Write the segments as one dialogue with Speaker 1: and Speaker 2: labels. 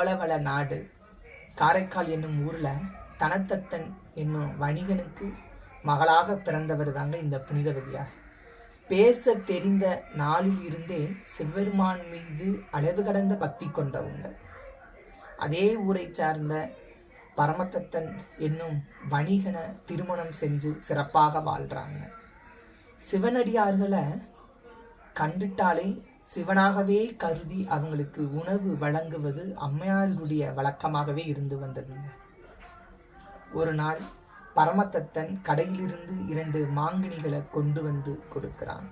Speaker 1: கோலவள நாடு. காரைக்கால் என்னும் ஊரில் தனத்தத்தன் என்னும் வணிகனுக்கு மகளாக பிறந்தவர் தாங்க இந்த புனிதவதியார். பேச தெரிந்த நாளில் இருந்தே செவ்வெருமான் மீது அளவு கடந்த பக்தி கொண்டவங்க. அதே ஊரை சார்ந்த பரமதத்தன் என்னும் வணிகனை திருமணம் செஞ்சு சிறப்பாக வாழ்கிறாங்க சிவனடியார்களை கண்டுட்டாலே சிவனாகவே கருதி அவங்களுக்கு உணவு வழங்குவது அம்மையார்களுடைய வழக்கமாகவே இருந்து வந்ததுங்க. ஒரு நாள் பரமதத்தன் கடையிலிருந்து இரண்டு மாங்கனிகளை கொண்டு வந்து கொடுக்கிறான்.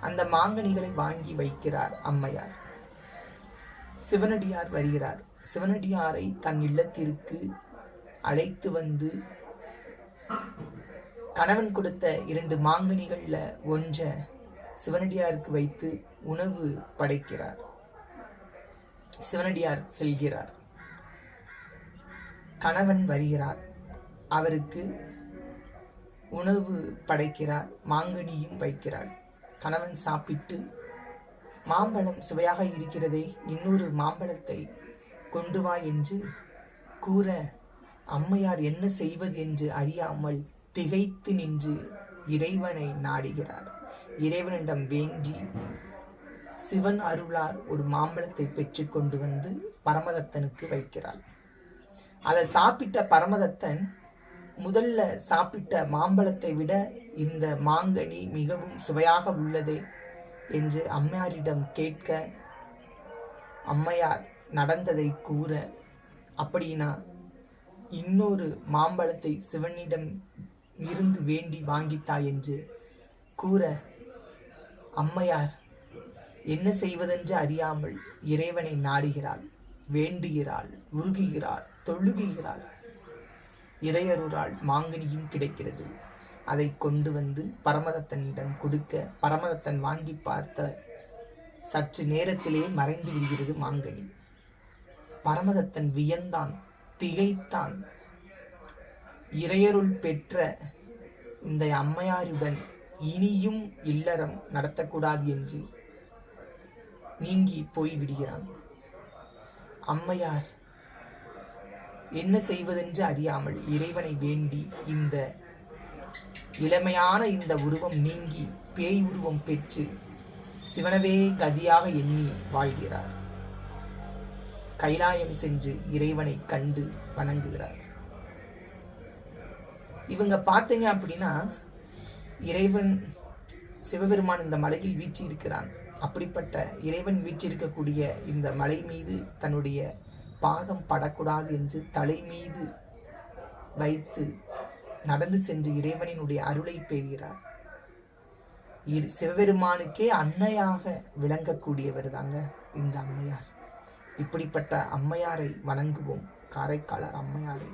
Speaker 1: அந்த மாங்கனிகளை வாங்கி வைக்கிறார் அம்மையார். சிவனடியார் வருகிறார். சிவனடியாரை தன் இல்லத்திற்கு அழைத்து வந்து கணவன் கொடுத்த இரண்டு மாங்கனிகளில் ஒன்றை சிவனடியாருக்கு வைத்து உணவு படைக்கிறார். சிவனடியார் செல்கிறார். கணவன் வருகிறார். அவருக்கு உணவு படைக்கிறார் மாங்கனியும் வைக்கிறார். கணவன் சாப்பிட்டு மாம்பழம் சுவையாக இருக்கிறதே இன்னொரு மாம்பழத்தை கொண்டு வா என்று கூற அம்மையார் என்ன செய்வது? என்று அறியாமல் திகைத்து நின்று இறைவனை நாடுகிறார். இறைவனிடம் வேண்டி சிவன் அருளார் ஒரு மாம்பழத்தை பெற்று கொண்டு வந்து பரமதத்தனுக்கு வைக்கிறார். அதை சாப்பிட்ட பரமதத்தன் முதல்ல சாப்பிட்ட மாம்பழத்தை விட இந்த மாங்கனி மிகவும் சுவையாக உள்ளதே என்று அம்மையாரிடம் கேட்க அம்மையார் நடந்ததை கூற. அப்படின்னா இன்னொரு மாம்பழத்தை சிவனிடம் இருந்து வேண்டி வாங்கித்தா என்று கூற அம்மையார் என்ன செய்வதென்று அறியாமல் இறைவனை நாடுகிறாள் வேண்டுகிறாள் உருகுகிறாள் தொழுகுகிறாள். இறையருளால் மாங்கனியும் கிடைக்கிறது. அதை கொண்டு வந்து பரமதத்தனிடம் கொடுக்க பரமதத்தன் வாங்கி பார்த்த சற்று நேரத்திலே மறைந்து விடுகிறது மாங்கனி. பரமதத்தன் வியந்தான் திகைத்தான். இறையருள் பெற்ற இந்த அம்மையாருடன் இனியும் இல்லறம் நடத்தக்கூடாது என்று நீங்கி போய் விடுகிறான். அம்மையார் என்ன செய்வதென்று அறியாமல் இறைவனை வேண்டி இந்த இளமையான இந்த உருவம் நீங்கி பேய் உருவம் பெற்று சிவனவே கதியாக எண்ணி வாழ்கிறார். கைலாயம் சென்று இறைவனை கண்டு வணங்குகிறார். இவங்க பார்த்தீங்க அப்படின்னா இறைவன் சிவபெருமான் இந்த மலையில் வீற்றிருக்கிறான். அப்படிப்பட்ட இறைவன் வீற்றிருக்கக்கூடிய இந்த மலை மீது தன்னுடைய பாதம் படக்கூடாது என்று தலை மீது வைத்து நடந்து சென்று இறைவனினுடைய அருளை பெறுகிறார். இரு- சிவபெருமானுக்கே அன்னையாக விளங்கக்கூடியவர் தாங்க இந்த அம்மையார். இப்படிப்பட்ட அம்மையாரை வணங்குவோம். காரைக்காலர் அம்மையாரை.